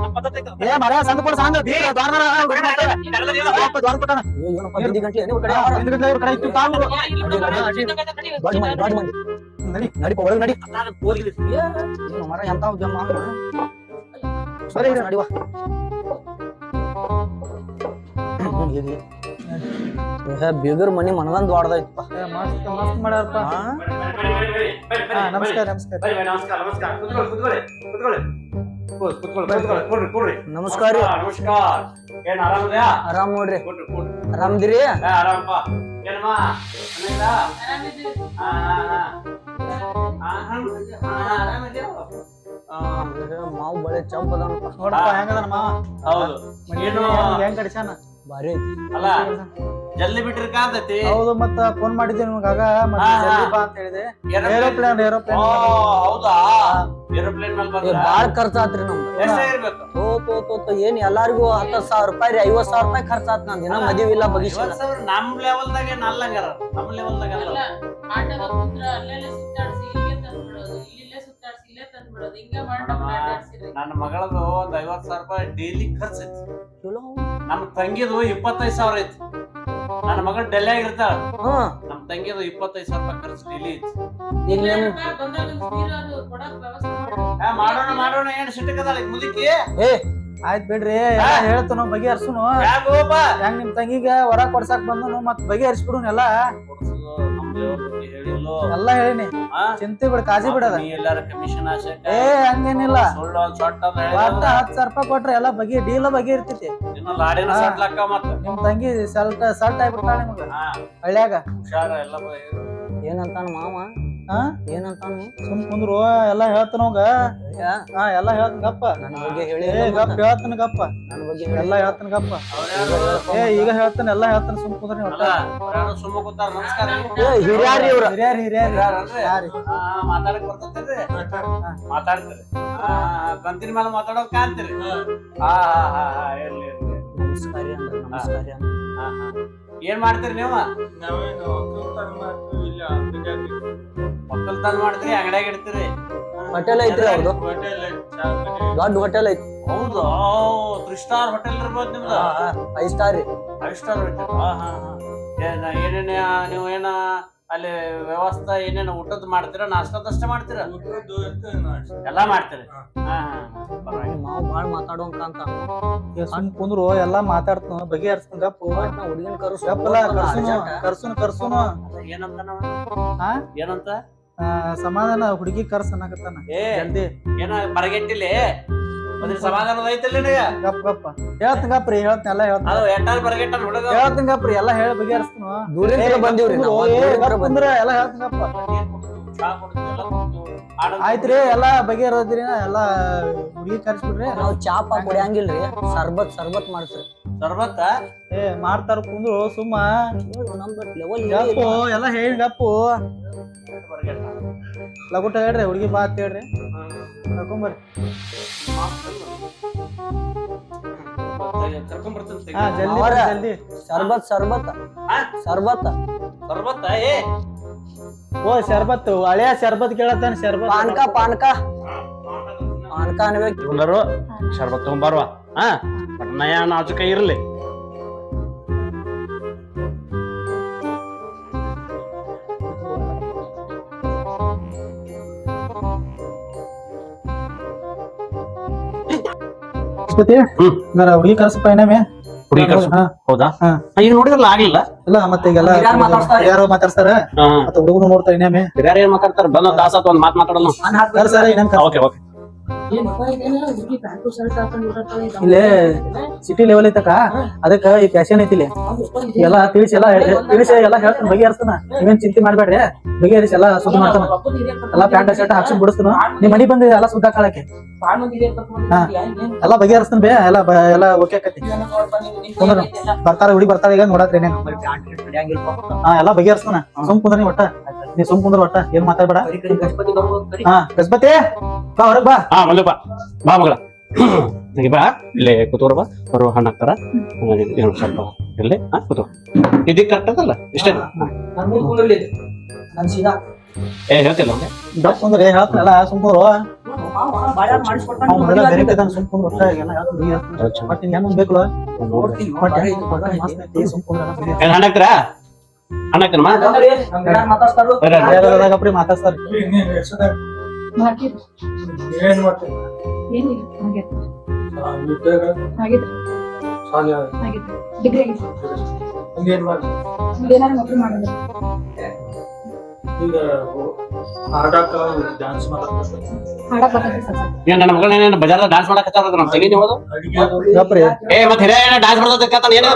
ಏ ಮರ ಸಂದ ಕೊಡ ಮಂದಿ ನಡಿ. ನಡಿಪ ಒಳಗ್ ನಡಿ ಏನು ಮರ ಎಂತ ಸರಿ ಇರು. ನಡಿವ ಬೀಗರ್ ಮನಿ ಮನಗಂದ್ ದೊಡ್ಡದೈತಪ್ಪ ಏ, ಮಸ್ತ್ ಮಸ್ತ್ ಮಾಡ್ಯಾರಪ್ಪ. ಹಾ ನಮಸ್ಕಾರ ನಮಸ್ಕಾರ. ನಮಸ್ಕಾರ ನಮಸ್ಕಾರ. ಕೂತ್ಕೊಳ್ಳಿ ಕೂತ್ಕೊಳ್ಳಿ ನಮಸ್ಕಾರ. ನಮಸ್ಕಾರ. ಏನ್ ಆರಾಮದ್ಯಾ ಆರಾಮ್ ನೋಡ್ರಿ. ಆರಾಮದಿರಿ? ಆರಾಮಪ್ಪ. ಏನಮ್ಮ? ಮಾವು ಬಳೆ ಚಂಪ್ ಅದಾನಪ್ಪ ನೋಡಪ್ಪ ಹೆಂಗದ ಮಾವ? ಹೌದು. ಏನು? ಹೆಂಗ್ ಕಡಿಸ್ಯಾನ ಭಾರಿ ಐತಿ ಅಲ್ಲ ಜಲ್ದಿ ಬಿಟ್ರಿ ಕಾಂತೈತಿ ಹೌದು ಮತ್ತ ಫೋನ್ ಮಾಡಿದ್ದೆ ನಿಮ್ಗಾಗ ಮತ್ತೆ. ಜಲ್ದಿ ಬಾ ಅಂತ ಹೇಳಿದೆ. ಏರೋಪ್ಲೇನ್ ಏರೋಪ್ಲೇನ್ ಓ ಹೌದಾ? ಏರೋಪ್ಲೇನ್ ಮೇಲೆ ಬಂದ್ರ? ಖರ್ಚು ಖರ್ಚಾತ್ರಿ ನಮ್ದು. ಎಷ್ಟಾಗಿರ್ಬೇಕು ತೋ ತೋ ತೋ ತೋ ಏನ್ ಎಲ್ಲಾರ್ಗು ಹತ್ತ ಸಾವಿರ ರೂಪಾಯಿ ರೀ ಐವತ್ ಸಾವಿರ ರೂಪಾಯಿ ಖರ್ಚಾತ್ ನಂದ್. ದಿನ ಮದುವೆ ಇಲ್ಲ ಬಗಿಸ್ ನಮ್ ಲೆವೆಲ್ದಾಗ ಏನ್ ಅಲ್ಲಂಗಾರ. ನಮ್ ಲೆವೆಲ್ದಾಗ ಅಲ್ಲ. ಆಟೋದಾಗ ಕುಂತ್ರ ಅಲ್ಲೆಲ್ಲ ಸುತ್ತಾಡ್ಸಿ ನನ್ನ ಮಗಳದು ಒಂದ್ ಐವತ್ ಸಾವಿರ ರೂಪಾಯಿ ಡೈಲಿ ಖರ್ಚು ಐತಿ. ನಮ್ಮ ತಂಗಿದು ಇಪ್ಪತ್ತೈದು ಸಾವಿರ ಐತಿ. ನನ್ನ ಮಗಳು ಡೆಲ್ಲಿ ಆಗಿರ್ತಾಳ. ನಮ್ ನಮ್ಮ ತಂಗಿದು ಇಪ್ಪತ್ತೈದು ಸಾವಿರ ರೂಪಾಯಿ ಖರ್ಚು ಡೈಲಿ ಐತಿ. ಮಾಡೋಣ ಮಾಡೋಣ ಏನ್ ಸಿಟ್ಟಕದಾಳ ಮುದುಕಿ? ಏ ಆಯ್ತ್ ಬಿಡ್ರಿ ಹೇಳ್ತು ನಾವು ಬಗೆಹರ್ಸುನು? ಹೆಂಗ್ ನಿಮ್ ತಂಗಿಗೆ ಹೊರ ಕೊಡ್ಸಾಕ್ ಬಂದನು ಮತ್ ಬಗೆಹರಿಸ್ಬಿಡುನ್ ಎಲ್ಲ ಹೇಳಿಲ್ಲೋ. ಹೇಳಿನಿ. ಆ? ಚಿಂತೆ ಬಿಡ ಕಾಜಿ ಬಿಡದ. ನೀ ಎಲ್ಲಾರ ಕಮಿಷನ್ ಏ ಹಂಗೇನಿಲ್ಲ. ಸುಳ್ಳು ಒಂದ್ ಸೊಟ್ಟ ಅಂತ ಒಟ್ಟ ಹೇಳಿಲ್ಲ. ಸಾವಿರ ರೂಪಾಯಿ ಕೊಟ್ರೆ ಎಲ್ಲ ಬಗೆ ಡೀಲ ಬಗೆ ಇರ್ತೈತಿ. ಇನ್ನು ಲಾಡಿನ ಹಾ. ಸಟ್ಲಕ್ಕ ಮತ್ತ? ನಿಮ್ ತಂಗಿ ಸಲ್ಟ್ ಸಲ್ಟ್ ಆಗ್ಬಿಡ್ತಾಳ ನಿಮಗ. ಹಾ, ಹಳ್ಳ್ಯಾಗ. ಹುಷಾರ ಎಲ್ಲ ಬ- ಏನಂತಾನ ಮಾವ? ಹಾ ಏನಂತಾನು? ಸುಮ್ ಕುಂದ್ರು ಎಲ್ಲ ಹೇಳ್ತಾನವಾಗ ಹಾ ಎಲ್ಲ ಹೇಳ್ತಾನ ಗಪ್ಪ. ನನ್ನ ಬಗ್ಗೆ ಹೇಳಿ ಏ ಗಪ್ಪ ಹೇಳ್ತಾನ ಗಪ್ಪ. ನನ್ನ ಬಗ್ಗೆ ಎಲ್ಲ ಹೇಳ್ತಾನ ಗಪ್ಪ? ಏ ಈಗ ಹೇಳ್ತಾನ ಎಲ್ಲಾ ಹೇಳ್ತಾನ ಸುಮ್ ಕುಂದ್ರಿ ನೀವು ಸುಮ್ಮ ಕೂತಾರ ನಮಸ್ಕಾರ. ಏ ಹಿರಿಯಾರಿ ಇವ್ರ. ಹಿರಿಯಾರಿ ಹಿರಿಯಾರಿ. ಮಾತಾಡಕ್ ಬರ್ತೈತಿ ಮಾತಾಡ್ತೀರಿ. ಕಂತಿನ ಮೇಲೆ ಮಾತಾಡೋಕ್ ಕಾಣ್ತೀರಿ? ಹಾ. ಹಾ ಹಾ ಹಾ ಇರ್ಲಿ ಇರ್ಲಿ. ನಮಸ್ಕಾರ ನಮಸ್ಕಾರ ಏನ್ ಮಾಡ್ತೀರಿ ನೀವು ಒಕ್ಕಲ್ತನ ಮಾಡ್ತೀರಿ ಅಂಗಡ್ಯಾಗ ಇಡ್ತೀರಿ? ಹೋಟೆಲ್ ಐತ್ರಿ ಅವ್ರದ್ದು ದೊಡ್ಡ ಹೋಟೆಲ್ ಐತಿ. ಹೌದು ತ್ರೀ ಸ್ಟಾರ್ ಹೋಟೆಲ್ ಇರ್ಬೋದು ನಿಮ್ದು. ಫೈವ್ ಸ್ಟಾರ್ ರೀ. ಫೈವ್ ಸ್ಟಾರ್ ಹೋಟೆಲ್ ಹಾ ಹಾ ಹಾ. ಏನ ಏನೇನ ನೀವು ಏನ ಅಲ್ಲಿ ವ್ಯವಸ್ಥೆ ಏನೇನ ಊಟದ ಮಾಡ್ತೀರಾ ನಾಷ್ಟದಷ್ಟೇ ಮಾಡ್ತೀರಾ? ಎಲ್ಲ ಮಾಡ್ತೀರಿ? ನಾವು ಹಾ ಪರವಾಗಿಲ್ಲ. ಮಾವು ಬಾಳ್ ಮಾತಾಡೋಂಕ ಅಂತ. ಸುಮ್ ಕುಂದ್ರು ಎಲ್ಲ ಮಾತಾಡ್ತಾನ ಬಗೆ ಹರ್ಸ್ಕೊಂಡ ಹುಡುಗಿನ ಕರ್ಸು ಕರ್ಸುನ ಕರ್ಸುನು ಏನಂತ? ಏನಂತ? ಆ, ಸಮಾಧಾನ ಹುಡುಗಿ ಕರ್ಸ್ ಅನ್ನಕತ್ತಾನ. ಏ ಜಲ್ದಿ. ಏನ ಬರಗೆಟ್ಟಿಲಿ ಐತಿಲ್ಲ ನಿನಗ? ಗಪ್ ಗಪ್ಪ. ಹೇಳ್ತೀನಿ ಗಪ್ರಿ ಹೇಳ್ತೀನಿ ಎಲ್ಲ ಹೇಳ್ತೀನಿ. ಅದು ಎಟ್ಟಾರ ಬರಗೆಟ್ಟ ಹುಡುಗ ಹೇಳ್ತೀನಿ ಗಪ್ರಿ ಎಲ್ಲ ಹೇಳಿ ಬಗೆಹರಿಸ್ತಾನ. ದೂರಿಂದ ಬಂದಿವ್ರಿ. ಎಲ್ಲ ಹೇಳ್ತೀನಿ ಗಪ್ಪ. ಆಯ್ತ್ರಿ ಎಲ್ಲಾ ಬಗೆಹರದ್ರಿ ಎಲ್ಲಾ ಹುಡುಗಿ ಕರ್ಸ್ಬಿಡ್ರಿ. ನಾವು ಚಾಪ ಕುಡಿಯಂಗಿಲ್ರಿ. ಸರ್ಬತ್ ಸರ್ಬತ್ ಮಾಡ್ಸ್ರಿ. ಸರ್ಬತ್ತ? ಏ ಮಾಡ್ತಾರ ಕುಂದ್ರು ಸುಮ್ಮ. ಗಪ್ಪು ಎಲ್ಲ ಹೇಳಿ ಗಪ್ಪು. ಲಗುಟ ಹೇಳ್ರಿ ಹುಡುಗಿ ಬಾತ್ ಅಂತ ಹೇಳ್ರಿ ಕರ್ಕೊಂಬರ್ರಿ. ಕರ್ಕೊಂಡ್ಬರ್ತೀನಿ ಹಾ ಜಲ್ದಿ. ಬರ್ರಿ, ಜಲ್ದಿ. ಶರಬತ್ ಶರಬತ್. ಹಾ? ಶರಬತ್. ಸರ್ಬತ್ತ ಏ? ಓ ಶರ್ಬತ್ ಹಳೆಯ ಶರ್ಬತ್ ಕೇಳತ್ತಾನ ಶರ್ಬತ್ ಪಾನಕ ಪಾನಕ. ಪಾನ್ಕ ಅನ್ಬೇಕು. ಎಲ್ಲರೂ ಶರ್ಬತ್ ಬರ್ವಾ ಹಾ ನಯ ನಾಚಕ ಇರ್ಲಿ. ಇಸ್ಕೊತಿ? ಹ್ಮ್. ಹಂಗಾರ ಹುಡುಗಿ ಕರ್ಸಪ್ಪ ಇನ್ನೊಮ್ಮೆ ಹುಡುಗಿ ಕರ್ಸು. ಹಾ ಹೌದಾ ಹಾ. ಈಗ ನೋಡಿದ್ರಲ್ಲ ಆಗ್ಲಿಲ್ಲ ಇಲ್ಲ ಮತ್ತೆ ಈಗೆಲ್ಲ ಹಿರಿಯರ್ ಮಾತಾಡ್ಸ್ತಾರೆ. ಯಾರೋ ಮಾತಾಡ್ತಾರ ಹಾ ಮತ್ತೆ ಹುಡುಗನು ನೋಡ್ತಾ ಇನ್ನೇಮೆ ಬೇರೆ ಏನ್ ಮಾತಾಡ್ತಾರ ಬಂದ ದಾಸ ಒಂದ್ ಮಾತ್ ಮಾತಾಡೋಣ ಸರ್ ಕರ್ಸ್. ಓಕೆ ಓಕೆ ಇಲ್ಲೇ ಸಿಟಿ ಲೆವೆಲ್ ಐತಕ ಅದಕ್ಕ ಈ ಫ್ಯಾಷನ್ ಐತಿ ಇಲ್ಲಿ. ಎಲ್ಲ ತಿಳಿಸಿ ಎಲ್ಲ ತಿಳಿಸಿ ಎಲ್ಲ ಹೇಳ್ತಾನ ಬಗೆಹರಿಸ್ತಾನ. ನೀವೇನ್ ಚಿಂತೆ ಮಾಡ್ಬೇಡ್ರಿ. ಬಗೆಹರಿಸಿ ಎಲ್ಲ ಸುದ್ದಿ ಮಾಡ್ತಾನ. ಎಲ್ಲ ಪ್ಯಾಂಟ್ ಶರ್ಟ್ ಹಾಕ್ಸಿ ಬಿಡಿಸ್ತಾನ. ನಿಮ್ ಮನಿ ಬಂದ ಎಲ್ಲ ಸುದ್ದ ಕಾಳಕ್ಕೆ. ಎಲ್ಲ ಬಗೆಹರಿಸ್ತಾನ ಬೇ ಎಲ್ಲ ಬ- ಎಲ್ಲ ಓಕೆ ಆಕತಿ. ಬರ್ತಾರ ಹುಡುಗಿ ಬರ್ತಾರ ಈಗ ನೋಡತ್ರಿ ಹಾ ಎಲ್ಲ ಬಗೆಹರಿಸ್ತಾನ. ಸುಮ್ ಕುಂದ್ರಿ ಒಟ್ಟ. ನೀ ಸುಮ್ ಕುಂದ್ರ ಒಟ್ಟ ಏನ್ ಮಾತಾಡ್ಬೇಡ? ಹಾ ಗಜಪತಿ ಬಾ ಹೊರಗ್ ಬಾ. ಹಾ ಮಲ್ಲ ಬಾ. ಬಾ ಮಗಳ. ಬಾ. ಇಲ್ಲೇ ಕೂತೋರ್ ಬಾ. ಅವರು ಹಣ್ಣು ಹಾಕ್ತಾರ ಏನು ಸ್ವಲ್ಪ ಇರ್ಲಿ. ಹಾ ಕೂತ್ಕೊ. ಇದಕ್ಕೆ ಕರೆಕ್ಟ್ ಅದಲ್ಲ ಇಷ್ಟೇ ಏ ಹೇಳ್ತಿಲ್ಲ. ಡಬ್ ಕುಂದ್ರಿ ಹೇಳ್ತಾನಲ್ಲ ಸುಮ್ ಕುಂದ್ರು. ಸುಮ್ ಒಟ್ಟ ಎಲ್ಲ ಹೇಳ್ತಾನ. ಮತ್ತ್ ಬೇಕಲ್ಲ ಮಾತಾಡ್ತಾರ ನನ್ನ ಬಜಾರ್ದಾಗ ಡಾನ್ಸ್ ಮಾಡಕ್ ತೆಗಿ ನೀವು ಅದು? ಗಪ್ರಿ. ಏ ಮತ್ತೆ ಡಾನ್ಸ್ ಬರ್ತದೆ ಏನೇನು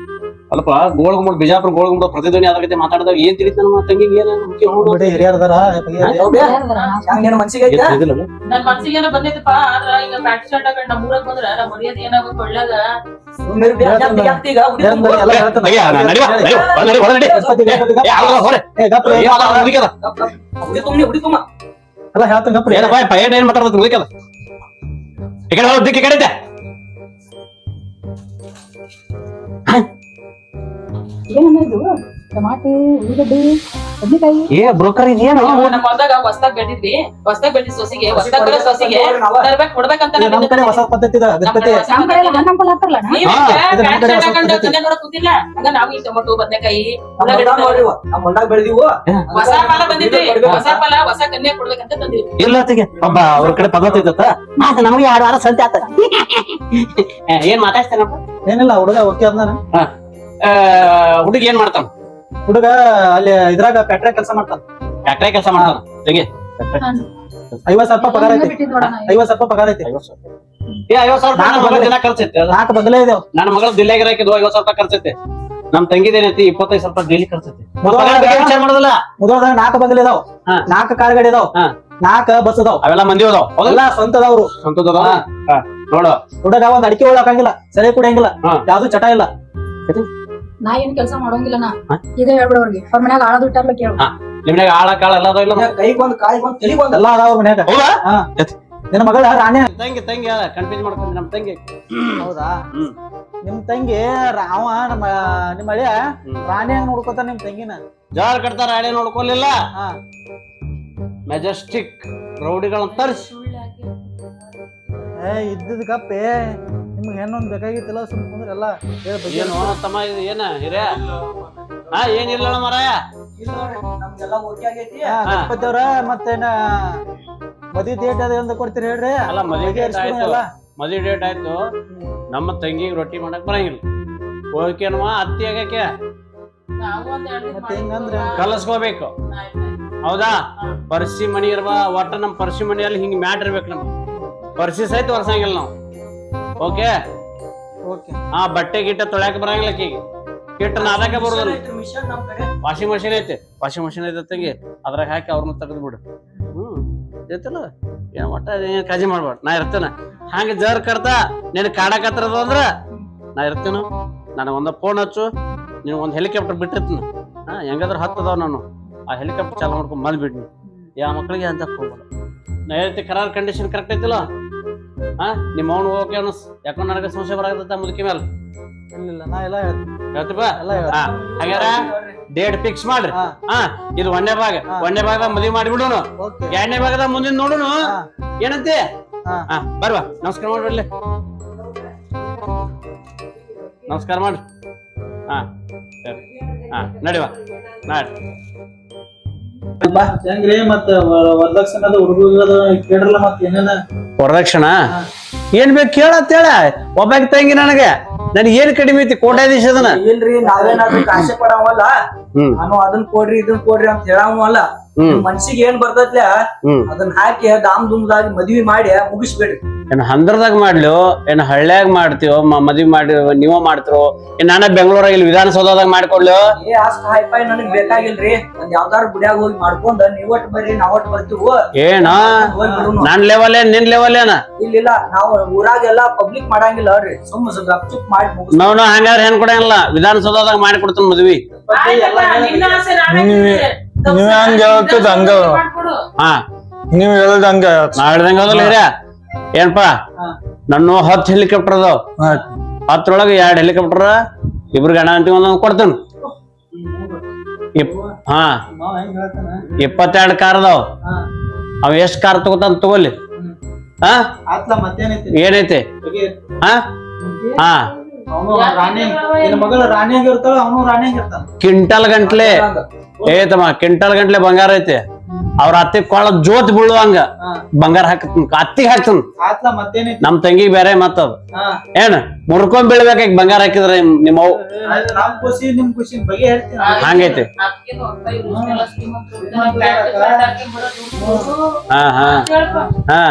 ಅಲ್ಪ ಗೋಳಗುಂಬ ಬಿಜಾಪುರ ಗೋಳಗುಂಬ ಪ್ರತಿಧ್ವನಿ ಅದ್ರ ಮಾತಾಡಿದಾಗ ಏನ್ ತಿಳಿತ ನಮ್ಮ ತಂಗಿಗೆ? ಏನ ಹಿರಿಯರ್ದಾರ ನಿನ್ ಮನ್ಸಿಗೆ ಏನೋ ಬಂದೈತಪ್ಪ ಆದ್ರ ಈಗ ಪ್ಯಾಂಟ್ ಶರ್ಟ್ ಹಾಕೊಂಡ್ ನಮ್ಮ ಊರಾಗ ಬಂದ್ರ ನಮ್ಮ ಮರ್ಯಾದ ಏನಾಗುತ್ತೆ ಒಳ್ಳೇದ? ಅಲ್ಲ, ಹೇಳ್ತಾನೆ ಏನಪ್ಪ ಏನ್ ಏನ್ ಈ ಕಡೆ ಹೋಗ್, ಕಡೆ ಐತೆ. ಏನಮ್ಮ ಇದು? ಟಮಾಟಿ ಉಳ್ಳಾಗಡ್ಡಿ ಬದ್ನಿಕಾಯಿ? ಏ ಬ್ರೋಕರ್ ಇದೇನು? ನಮ್ಮ ಹೊಲದಾಗ ಹೊಸ್ದಾಗ್ ಬೆಳೆದಿದ್ವಿ ಹೊಸ್ದಾಗ್ ಬೆಳೆದಿದ್ ಸೊಸಿಗೆ ಹೊಸ್ದಾಗ್ ಬೆಳೆದ ಸೊಸಿಗೆ ತರ್ಬೇಕ್ ಕೊಡ್ಬೇಕಂತ ಕಡೆ ಹೊಸ ಪದ್ಧತಿ ಇದ ಗಣಪತಿ ನಮ್ ಕಡೆ ಎಲ್ಲ ಹಣ್ಣ್ ಹಂಪಲ್ ಹಾಕ್ತಾರಲ್ಲ ಅಣ್ಣ. ನೀವ್ ಹಾ, ಇದು ನಮ್ ಪ್ಯಾಂಟ್ ಕಡೆ ಶರ್ಟ್ ಹೊಸ ಹಾಕೊಂಡು ಪದ್ಧತಿ. ಕನ್ಯಾ ಕೂತಿಲ್ಲ. ಹಂಗ ನಾವು ಈ ಟೊಮೊಟೊ ಬದನೆಕಾಯಿ ನಮ್ಮ ಹೊಲ್ದಾಗ ನೋಡ್ರಿ ನಮ್ಮ ಹೊಲ್ದಾಗ ಬೆಳ್ದಿವು. ಹೊಸ ಫಲ ಬಂದಿದ್ವಿ. ಹೊಸ ಫಲ ಹೊಸ ಕನ್ಯಾ ಕೊಡ್ಬೇಕಂತ ತಂದಿದ್ವಿ. ಇಲ್ಲ ಒಬ್ಬ ಅವ್ರ ಕಡೆ ಪದ್ಧತಿ ಇದ್ದತ್ತ ನಮಗೆ ಎರಡು ವಾರ ಸಂತೆ ಆತ. ಏನ್ ಮಾತಾಡ್ತಾನಪ್ಪ? ಏನಿಲ್ಲ ಹುಡುಗ ಓಕೆ ಅಂದಾನ. ಹುಡುಗಿ ಏನ್ ಮಾಡ್ತಾನ? ಹುಡುಗ ಅಲ್ಲಿ ಇದ್ರಾಗ ಫ್ಯಾಕ್ಟ್ರಿ ಕೆಲಸ ಮಾಡ್ತಾನ. ಫ್ಯಾಕ್ಟ್ರಿ ಕೆಲಸ ಮಾಡ್ತಾನ? ತೆಗಿ. ಐವತ್ ಸಾವಿರ ರೂಪಾಯಿ ಪಗಾರ ಐತಿ. ಐವತ್ ಸಾವಿರ ರೂಪಾಯಿ ಪಗಾರ ಐತಿ. ಏ ಐವತ್ ಸಾವಿರ ರೂಪಾಯಿ ದಿನ ಖರ್ಚೈತೆ ನಾಲ್ಕು ಬದಲೇ ಇದಾವ ನನ್ನ ಮಗಳ ದಿಲ್ಲಾಗಿ ಹಾಕಿದ್ವು ಐವತ್ ಸಾವಿರ ರೂಪಾಯಿ ಖರ್ಚೈತೆ ನಮ್ ತಂಗಿದೇನೈತಿ ಇಪ್ಪತ್ತೈದು ಸಾವಿರ ರೂಪಾಯಿ ಡೈಲಿ ಖರ್ಚೈತೆ ಮೊದಲ ವಿಚಾರ ಮಾಡೋದಿಲ್ಲ. ಮುದ್ರದಾಗ ನಾಲ್ಕು ಬಗಲ್ ಇದಾವ್. ನಾಲ್ಕು ಕಾರ್ ಗಾಡಿ ಇದಾವ. ಹಾ. ನಾಲ್ಕ ಬಸ್ ಇದಾವ್. ಅವೆಲ್ಲ ಮಂದಿ ಅದಾವ ಸ್ವಂತದವ್ರು. ನೋಡು. ಹುಡುಗ ಒಂದ್ ಅಡಿಕೆ ಒಳಗ್ ಹಾಕಂಗಿಲ್ಲ ಸರಿ ಕುಡಿಯಂಗಿಲ್ಲ ಹಾ. ಯಾವ್ದು ಚಟ ಇಲ್ಲ. ನಾ ಏನ್ ಕೆಲಸ ಮಾಡೋಂಗಿಲ್ಲ ನಾ? ಈಗ ಹೇಳ್ಬಿಡ ಅವ್ರಿಗೆ. ಅವ್ರ ಮನ್ಯಾಗ ಆಳದು ಇಟ್ಟಾರ್ಲ ಕೇಳ ನಿಮ್ನಾಗ ಆಳ ಕಾಳ ಎಲ್ಲ ಅದಾವ ಇಲ್ಲ ಬಂದ್ ತಲಿ ಬಂದ್. ಎಲ್ಲ ಅದಾವ ಮನ್ಯಾಗ? ಹೌದಾ? ನಿನ್ನ ಮಗಳ ರಾಣಿ. ತಂಗಿ ತಂಗಿ ಕನ್ಫ್ಯೂಸ್ ಮಾಡ್ಕೊಂಡು ನಮ್ ತಂಗಿ. ಹೌದಾ. ನಿಮ್ ತಂಗಿ ಅವ ನಮ್ಮ ನಿಮ್ಮ ಅಳಿಯ. ರಾಣಿ ಹಂಗ್ ನೋಡ್ಕೊತಾನ ನಿಮ್ ತಂಗಿನ? ಜಾರ್ ಕಟ್ತಾರ ಹಳೆ ನೋಡ್ಕೊಲಿಲ್ಲ? ಹಾ. ಮೆಜೆಸ್ಟಿಕ್ ರೌಡಿಗಳನ್ನ ತರಿಸಿ. ಏ ಇದ್ದದ ಕಪ್ಪೆ. ನಿಮ್ಗೆ ಹೆಣ್ಣೊಂದ್ ಬೇಕಾಗಿತ್ತಲ್ಲ ಸುಮ್ ಕುಂದ್ರೆ ಎಲ್ಲ ಏನು ತಮ್ಮ ಇದು ಏನ ಹಿರಿಯ? ಹಾ ಏನಿಲ್ಲ ಮರಾಯ? ನಮ್ಗೆಲ್ಲ ಓಕೆ ಆಗೈತಿ. ಗಣಪತಿಯವ್ರ ಮತ್ತೇನ ಮದ್ವಿ ಡೇಟ್ ಅದ ಒಂದು ಕೊಡ್ತೀರಿ ಹೇಳ್ರಿ. ಅಲ್ಲ ಮದುವೆ ಡೇಟ್ ಆಯ್ತು. ಮದುವೆ ಡೇಟ್ ಆಯ್ತು. ನಮ್ಮ ತಂಗಿಗೆ ರೊಟ್ಟಿ ಮಾಡಕ್ ಬರಂಗಿಲ್ಲ. ಹೋಗ್ಕೇನವ ಅತ್ತಿ ಆಗಕ್ಕೆ? ಕಲಸ್ಕೋಬೇಕು. ಹೌದಾ? ಪರ್ಸಿ ಮನಿ ಇರ್ಬಾ ಒಟ್ಟ ನಮ್ ಪರ್ಸಿ ಮನಿಯಲ್ಲಿ ಹಿಂಗ್ ಮ್ಯಾಟ್ ಇರ್ಬೇಕು ನಮ್ ಪರ್ಸಿ ಸಹಿತ ಒರ್ಸಂಗಿಲ್ಲ ನಾವು. ಓಕೆ? ಓಕೆ. ಹಾ ಬಟ್ಟೆ ಗಿಟ್ಟ ತೊಳ್ಯಾಕ ಬರಂಗಿಲ್ಲ ಆಕಿಗೆ. ಕಿಟ್ಟ ನಾದಕ ಬರೋದಿಲ್ಲ. ಮಿಷನ್ ನಮ್ ಕಡೆ. ವಾಷಿಂಗ್ ಮಷಿನ್ ಐತೆ. ವಾಷಿಂಗ್ ಮಷಿನ್ ಐತೆ ತಂಗಿ. ಅದ್ರಾಗ ಹಾಕಿ ಅವ್ರನ್ನ ತೆಗೆದು ಬಿಡು ಹ್ಮ್ ಐತಲ್ಲ ಏನ್ ಮಟ್ಟ ಏನ್ ಕಾಳಜಿ ಮಾಡ್ಬೇಡ ನಾ ಇರ್ತೇನೆ. ಹಂಗ ಜರ್ ಕರ್ತಾ ನಿನ್ ಕಾಡಕತ್ತಿರೋದು ಅಂದ್ರ ನಾ ಇರ್ತೇನು. ನಾನು ಒಂದ ಫೋನ್ ಹಚ್ಚು. ನೀನು ಒಂದ್ ಹೆಲಿಕಾಪ್ಟರ್ ಬಿಟ್ಟಿರ್ತೀನಿ. ಹಾ ಹೆಂಗಾದ್ರ ಹತ್ತದಾವ ನಾನು. ಆ ಹೆಲಿಕಾಪ್ಟರ್ ಚಾಲು ಮಾಡ್ಕೊಂಡು ಬಂದ್ಬಿಡ್ನಿ ಯಾವ ಮಕ್ಳಿಗೆ ಅಂತ ಹೋಗ್ಬೇಡ. ನಾ ಹೇಳ್ತಿ ಕರಾರ್ ಕಂಡೀಷನ್ ಕರೆಕ್ಟ್ ಐತಿಲ್ಲ? ಹಾ ನಿಮ್ಮ ಅವನು ಹೋಗಕ್ಕೆ ಅನಸ್ ಯಾಕಂದ್ರೆ ನನಗೆ ಸಂಶಯ ಬರಾಕತ್ತ ಮುದುಕಿ ಮೇಲೆ ಇಲ್ಲ ನಾ ಎಲ್ಲ ಎಲ್ಲ ಹಾಗಾರ ಡೇಟ್ ಫಿಕ್ಸ್ ಮಾಡ್ರಿ. ಹಾ. ಇದು ಒಂದನೇ ಭಾಗ. ಒಂದನೇ ಭಾಗದಾಗ ಮದುವೆ ಮಾಡಿಬಿಡೋನು. ಎರಡನೇ ಭಾಗದಾಗ ಮುಂದಿನ ನೋಡುನು. ಏನಂತೆ? ಹಾ. ಬರ್ವಾ. ನಮಸ್ಕಾರ ಮಾಡ್ಬಿಡ್ಲಿ ನಮಸ್ಕಾರ ಮಾಡ್ರಿ. ಹಾ ಸರಿ. ಹಾ ನಡಿವಾ. ನಾಡಿ. ಹೆಂಗ್ರಿ ಮತ್ತ ವರದಕ್ಷಿಣದ ಹುಡುಗದ ಕೇಳ್ರಲ್ಲ ಮತ್ತ ಏನೇನ? ವರದಕ್ಷಿಣ ಏನ್ ಬೇಕು ಹೇಳ. ಒಬ್ಬಾಕಿ ತಂಗಿ ನನಗೆ. ನನಗೆ ಏನ್ ಕಡಿಮೆ ಐತಿ ಕೋಟ್ಯಾಧೀಶ ಅದನ್ನ? ಇಲ್ರಿ ನಾವೇನಾದ್ರೂ ಕಾಸೆ ಕೊಡವಲ್ಲ ನಾನು ಅದನ್ ಕೊಡ್ರಿ ಇದನ್ ಕೊಡ್ರಿ ಅಂತ ಹೇಳವಲ್ಲ. ಮನ್ಸಿಗೆ ಏನ್ ಬರ್ತೈತ್ಲ ಅದನ್ನ ಹಾಕಿ ದಾಮ್ ದುಮ್ದಾಗಿ ಮದ್ವಿ ಮಾಡಿ ಮುಗಿಸ್ಬೇಡ್ರಿ. ಏನ್ ಹಂದ್ರದಾಗ ಮಾಡ್ಲು ಏನ್ ಹಳ್ಳ್ಯಾಗ ಮಾಡ್ತೀವೋ ಮದ್ವಿ ಮಾಡಿ ನೀವ ಮಾಡ್ತಿರೋ ಏನ್ ನಾನ ಬೆಂಗಳೂರಾಗ ಇಲ್ಲಿ ವಿಧಾನಸೌಧದಾಗ ಮಾಡ್ಕೊಡ್ಲು? ಏ ಅಷ್ಟ್ ಹೈಫೈ ನನಗ್ ಬೇಕಾಗಿಲ್ರಿ. ಒಂದ್ ಯಾವ್ದಾರು ಗುಡಿಯಾಗ ಹೋಗಿ ಮಾಡ್ಕೊಂಡ್ ನೀವಟ್ ಬರ್ರಿ ನಾವಟ್ ಬರ್ತೀವ. ಏನ? ನನ್ ಲೆವೆಲ್ ಏನ್ ನಿನ್ ಲೆವೆಲ್ ಏನ? ಇಲ್ಲ ನಾವು ಊರಾಗೆಲ್ಲ ಪಬ್ಲಿಕ್ ಮಾಡಂಗಿಲ್ಲ ರೀ ಸುಮ್ಮ ಗಪ್ಚುಪ್ ಮಾಡಿ ನಾವು ಹಂಗಾರ ಹೆಣ್ ಕೊಡಂಗಿಲ್ಲ. ವಿಧಾನಸೌಧದಾಗ ಮಾಡಿ ಕೊಡ್ತೀನಿ ಮದ್ವಿ ನಿನ್ನ ಆಸೆ ನಾನೇ ನೀವೇ- ಹಂಗ ಹಂಗ್ ಹೇಳ್ತದ ಹಂಗ. ಹಾ. ನೀವ್ ಹೇಳ್ದಂಗ ನಾ ಹೇಳ್ದಂಗ ಹೌದಲ್ಲ ಹಿರಿಯ. ಏನಪ್ಪ ನನ್ನ ಹತ್ತು ಹೆಲಿಕಾಪ್ಟರ್ ಅದಾವ. ಹತ್ತರೊಳಗೆ ಎರಡ್ ಹೆಲಿಕಾಪ್ಟರ್ ಇಬ್ರು ಗಣ ಅಂತ ಒಂದೊಂದ್ ಕೊಡ್ತೇನೆ. ಹಾ. ಹೆಂಗ್ ಇಪ್ಪತ್ತೆರಡು ಕಾರ್ ಅದಾವ. ಅವ್ ಎಷ್ಟ್ ಕಾರ್ ತಗೋತಾನ ತಗೋಲಿ ಹಾ? ಏನೈತಿ? ಹಾ? ಹಾ. ಅವನು ರಾಣಿ ನಿನ್ನ ಮಗಳು ರಾಣಿಯಾಗ ಇರ್ತಾಳ ಅವನು ರಾಣಿಯಾಗ ಇರ್ತಾನ ಕ್ವಿಂಟಲ್ ಗಂಟ್ಲೆ. ಏತಮ್ಮ ಕಿಂಟಲ್ ಕ್ವಿಂಟಲ್ ಗಂಟ್ಲೆ ಬಂಗಾರ ಐತಿ. ಅವ್ರ ಅತ್ತಿ ಕೊಳ ಜೋತ್ ಬೀಳುವಂಗ. ಬಂಗಾರ ಹಾಕತ್ನ ಅತ್ತಿಗೆ ಹಾಕ್ತನ್. ನಮ್ ತಂಗಿ ಬೇರೆ ಮತ್ತದ. ಹಾ. ಏನ್ ಮುರ್ಕೊಂಡ್ ಬೀಳ್ಬೇಕಾಗಿ ಬಂಗಾರ ಹಾಕಿದ್ರೆ ನಿಮ್ಮ ಹೇಳ್ತೀನಿ. ಹಂಗೈತಿ. ಹಾ ಹಾ. ಹಾ.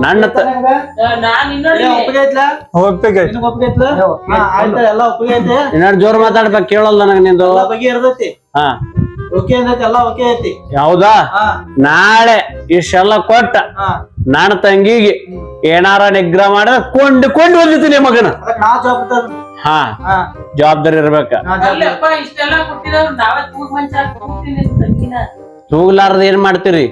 ನನ್ನ ಒಪ್ಪಿಗೆ ಇನ್ನೊಂದ್ ಜೋರ್ ಮಾತಾಡ್ಬೇಕು ಕೇಳಲ್ಲ ನನಗ್ ನಿಂದು. ಹಾ. ಓಕೆ ಅಂದೈತಿ ಎಲ್ಲ ಓಕೆ ಐತಿ? ಹೌದಾ ನಾಳೆ ಇಷ್ಟೆಲ್ಲ ಕೊಟ್ಟ ನನ್ನ ತಂಗಿಗೆ ಏನಾರ ನಿಗ್ರಹ ಮಾಡಿದ್ರೆ ಕೊಂಡು ಕೊಂಡು ಬಂದಿದ್ದೀನಿ ಮಗನ. ಹಾ. ಹಾ. ಜವಾಬ್ದಾರಿ ಇರ್ಬೇಕ. ತೂಗ್ಲಾರ್ದ ಏನ್ ಮಾಡ್ತೀರಿ?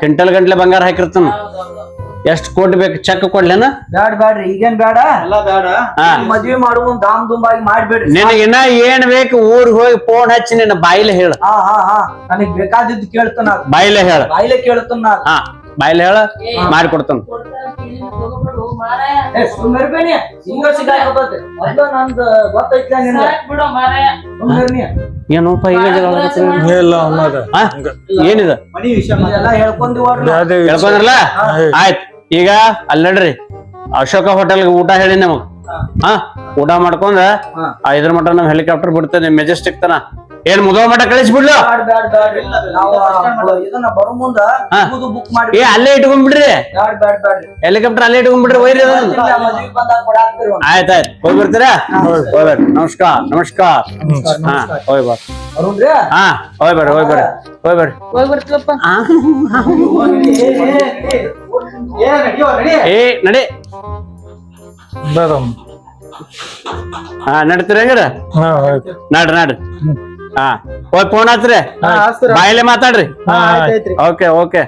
ಕ್ವಿಂಟಲ್ ಗಂಟ್ಲೆ ಬಂಗಾರ ಹಾಕಿರ್ತಾನ. ಹೌದ್ ಹೌದ್ ಹೌದ್. ಎಷ್ಟ್ ಕೋಟಿ ಬೇಕು ಚೆಕ್ ಕೊಡ್ಲೇನ? ಬೇಡ ಬೇಡ್ರಿ ಈಗೇನ್ ಬೇಡ ಎಲ್ಲ ಬೇಡ ಹಾ. ಮದ್ವಿ ಮಾಡುವ ದಾಮ್ ದುಂಬಾಗಿ ಮಾಡ್ಬೇಡ್ರಿ. ನಿನಗೆ ಇನ್ನ ಏನ್ ಬೇಕು ಊರಿಗೆ ಹೋಗಿ ಫೋನ್ ಹಚ್ಚಿ ನಿನ್ನ ಬಾಯಿಲೆ ಹೇಳ. ಹಾ ಹಾ ಹಾ. ನನಗ್ ಬೇಕಾದಿದ್ದು ಕೇಳ್ತಾನ ಬಾಯಿಲೆ ಹೇಳ. ಬಾಯಿಲೆ ಕೇಳ್ತಾನ ನಾ ಹಾ ಬಾಯಿಲೆ ಹೇಳ. ಮಾಡಿಕೊಡ್ತಾನ. ಕೊಡ್ತಾರ ಸುಮ್ಮನೆ ಹಿಂಗ ಸಿಗಾಕತ್ತೈತಿ ಮೊದ್ಲು ನಂದ್ ಗೊತ್ತೈತ್ಲ ನಿನ್ನ ಸಾಕ್ ಬಿಡು ಮಾರಾಯ. ಸುಮ್ಮನೆ ಏನೋಪ್ಪ ಈಗ? ಇಲ್ಲ? ಏನಿದ? ಮನಿ ವಿಷಯ ಎಲ್ಲ ಹೇಳ್ಕೊಂದಿವ್ರಿ ಯಾವ್ದೇ ಹೇಳ್ಕೊಂಡ್ರಲ್ಲ? ಆಯ್ತ್. ಈಗ ಅಲ್ಲಿ ನಡ್ರಿ. ಅಶೋಕ ಹೋಟೆಲ್ಗೆ ಊಟ ಹೇಳಿ ನಮಗ್. ಹಾ ಊಟ ಮಾಡ್ಕೊಂಡ. ಐದರ ಮಠ ನಮ್ ಹೆಲಿಕಾಪ್ಟರ್ ಬಿಡ್ತೇನೆ ಮೆಜೆಸ್ಟಿಕ್ ತನ. ಏನ್ ಮುದೋ ಮಠ ಕಳಿಸ್ಬಿಡ್ಲು ಬ್ಯಾಡ್ ಬ್ಯಾಡ್ ಬ್ಯಾಡ್. ನಾವು ಇದನ್ನ ಬರೋ ಮುಂದ ಬುಕ್ ಮಾಡಿ ಏ ಅಲ್ಲೇ ಇಟ್ಕೊಂಡ್ಬಿಡ್ರಿ ಹೆಲಿಕಾಪ್ಟರ್ ಅಲ್ಲೇ ಇಟ್ಕೊಂಡ್ಬಿಡ್ರಿ ಒಯ್ರಿ ಆಯ್ತಾಯ್ತು ಹೋಗಿ ಬರ್ತೀರಾ? ನಮಸ್ಕಾರ ನಮಸ್ಕಾರ. ಹಾ ಹೋಯ್ ಹಾ ಹೋಯ್ ಬರ್ರಿ ಹೋಯ್ ಬರ್ರಿ ಹೋಯ್ ಬರ್ರಿ. ಹೋಗ್ ಏ ನಡಿ. ಬರಮ್ ಹಾ ನಡ್ತೀರಿ ಹಂಗಾರ? ಹಾ ಆಯ್ತು. ನಡ್ರಿ ನಡ್ರಿ. ಹಾ ಹೋಗಿ ಫೋನ್ ಹಚ್ರಿ ಹಾ, ಹಚ್ತೀರ. ಬಾಯಿಲೆ ಮಾತಾಡ್ರಿ. ಹಾ, ಓಕೆ ಓಕೆ.